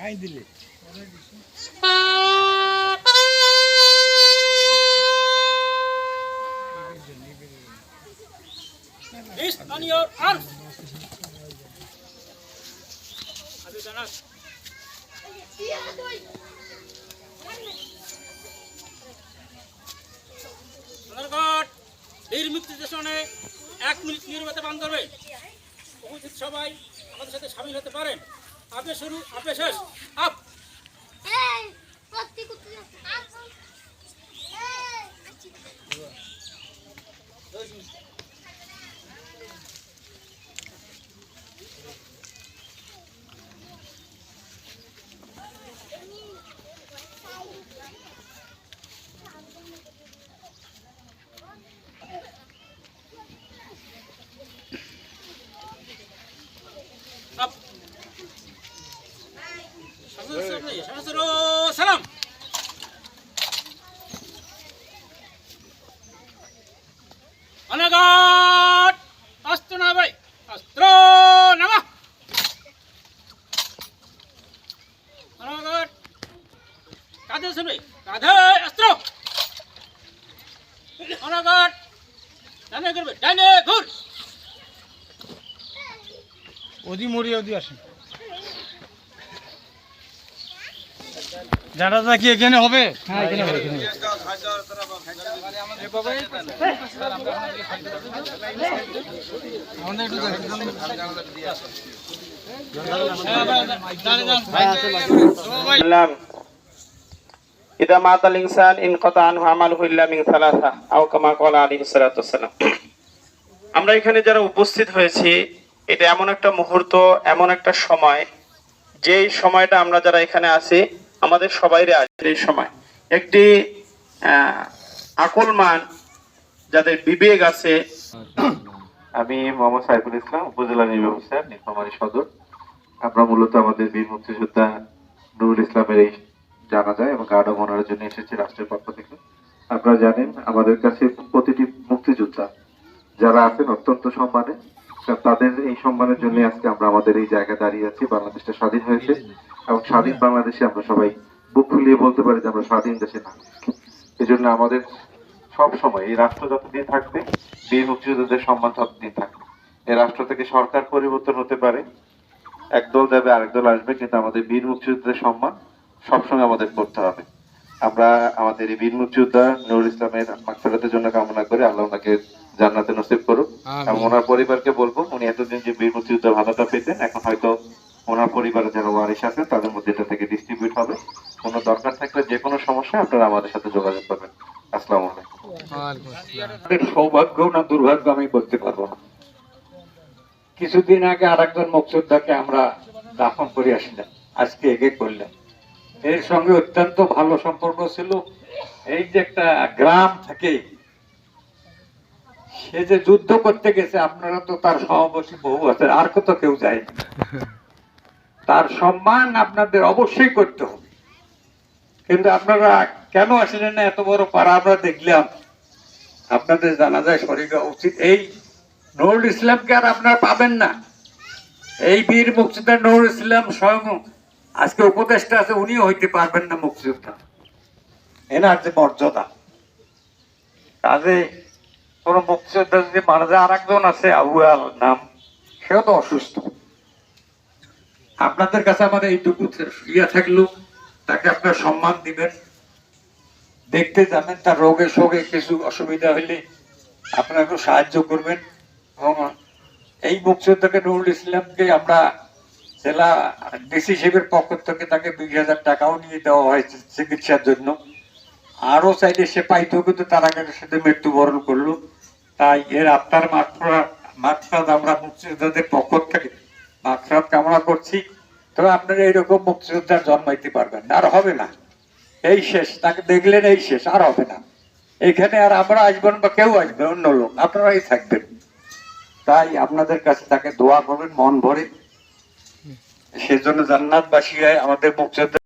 খাই দিলে। This on স্টেশনে এক মিনিট নির্বাচন বান্ধবে। উপস্থিত সবাই আমাদের সাথে সামিল হতে পারেন। આપે શરૂ આપે શેષ. આ সালাম। অনগট অস্ত্র না ভাই অস্ত্র নামা। অনগট কাঁধে শুনবে কাঁধে অস্ত্র অনগট ডানে করবে ডানে ঘুর। ওদি মরি ওদি আসেন জানাজা কি এখানে হবে হ্যাঁ এখানে হবে এখানে হবে। আমাদের একটু الإسلام إذا مات الإنسان انقطع عنه عمله إلا من ثلاثة أو كما قال عليه الصلاة والسلام আমরা এখানে যারা উপস্থিত হয়েছি এটা এমন একটা মুহূর্ত এমন একটা সময় যেই সময়টা আমরা যারা এখানে আছি আমাদের সবাইরে আছে এই সময়। একটি আকলমান যাদের বিবেক আছে। আমি মোহাম্মদ সাইফুল ইসলাম, উপজেলা নির্বাহী অফিসার সদর। আমরা মূলত আমাদের বীর মুক্তিযোদ্ধা নুরুল ইসলামের এই জানা যায় এবং গার্ড অনারের জন্য এসেছি রাষ্ট্রের পক্ষ থেকে। আপনারা জানেন, আমাদের কাছে প্রতিটি মুক্তিযোদ্ধা যারা আছেন অত্যন্ত সম্মানে। তাদের এই সম্মানের জন্য আজকে আমরা আমাদের এই জায়গায় দাঁড়িয়ে আছি। বাংলাদেশটা স্বাধীন হয়েছে। এবং স্বাধীন বাংলাদেশে আমরা সবাই বুক ফুলিয়ে বলতে পারি যে আমরা স্বাধীন দেশে না এই জন্য আমাদের সব সময় এই রাষ্ট্র যতদিন থাকবে বীর মুক্তিযোদ্ধাদের সম্মান ততদিন থাকবে। এই রাষ্ট্র থেকে সরকার পরিবর্তন হতে পারে একদল যাবে আরেক দল আসবে কিন্তু আমাদের বীর মুক্তিযোদ্ধাদের সম্মান সবসময় আমাদের করতে হবে। আমরা আমাদের এই বীর মুক্তিযোদ্ধা নুরুল ইসলামের মাকফেরাতের জন্য কামনা করি। আল্লাহ ওনাকে জান্নাতে নসিব করুক। এবং ওনার পরিবারকে বলব উনি এতদিন যে বীর মুক্তিযোদ্ধা ভাতাটা পেতেন এখন হয়তো ওনার পরিবারের যারা ওয়ারিশ আছেন তাদের মধ্যে এটা থেকে ডিস্ট্রিবিউট হবে। কোনো দরকার থাকলে যে কোনো সমস্যা আপনারা আমাদের সাথে যোগাযোগ করবেন। আসসালামু আলাইকুম। সৌভাগ্য না দুর্ভাগ্য আমি বলতে পারব না। কিছুদিন আগে আরেকজন মুক্তিযোদ্ধাকে আমরা দাফন করে আসলাম। আজকে এগে করলাম। এর সঙ্গে অত্যন্ত ভালো সম্পর্ক ছিল। এই যে একটা গ্রাম থেকে সে যে যুদ্ধ করতে গেছে আপনারা তো তার সমাবেশী বহু আছে আর কত কেউ যায় তার সম্মান আপনাদের অবশ্যই করতে হবে। কিন্তু আপনারা কেন আসলেন না এত বড় পাড়া? আমরা দেখলাম, আপনাদের জানা যায় শরীর উচিত। এই নুরুল ইসলামকে আর আপনারা পাবেন না। এই বীর মুক্তিযোদ্ধা নুরুল ইসলাম স্বয়ং আজকে উপদেষ্টা আছে, উনিও হইতে পারবেন না মুক্তিযোদ্ধা। এনার যে মর্যাদা, কাজে কোন মুক্তিযোদ্ধা যদি মারা যায় আর একজন আছে, আবু আল নাম সেও তো অসুস্থ। আপনাদের কাছে আমাদের এইটুকু ইয়ে থাকল, তাকে আপনার সম্মান দিবেন। দেখতে যাবেন, তার রোগে শোগে কিছু অসুবিধা হলে আপনারা একটু সাহায্য করবেন। এবং এই মুক্তিযোদ্ধাকে নুরুল ইসলামকে আমরা জেলা ডিসি শিবের পক্ষ থেকে তাকে বিশ হাজার টাকাও নিয়ে দেওয়া হয়েছে চিকিৎসার জন্য। আরও চাইলে সে পাইতো, কিন্তু তার আগে সাথে মৃত্যুবরণ করল। তাই এর আপনার মাত্রা মাত্রাত আমরা মুক্তিযোদ্ধাদের পক্ষ থেকে মাত্রাত কামনা করছি। তবে আপনারা এইরকম মুক্তিযোদ্ধার জন্মাইতে পারবেন না, আর হবে না। এই শেষ, তাকে দেখলেন এই শেষ, আর হবে না। এখানে আর আমরা আসবেন বা কেউ আসবে, অন্য লোক, আপনারাই থাকবেন। তাই আপনাদের কাছে তাকে দোয়া করবেন, মন ভরে। সেজন্য জান্নাতবাসী আমাদের মুক্তিযোদ্ধা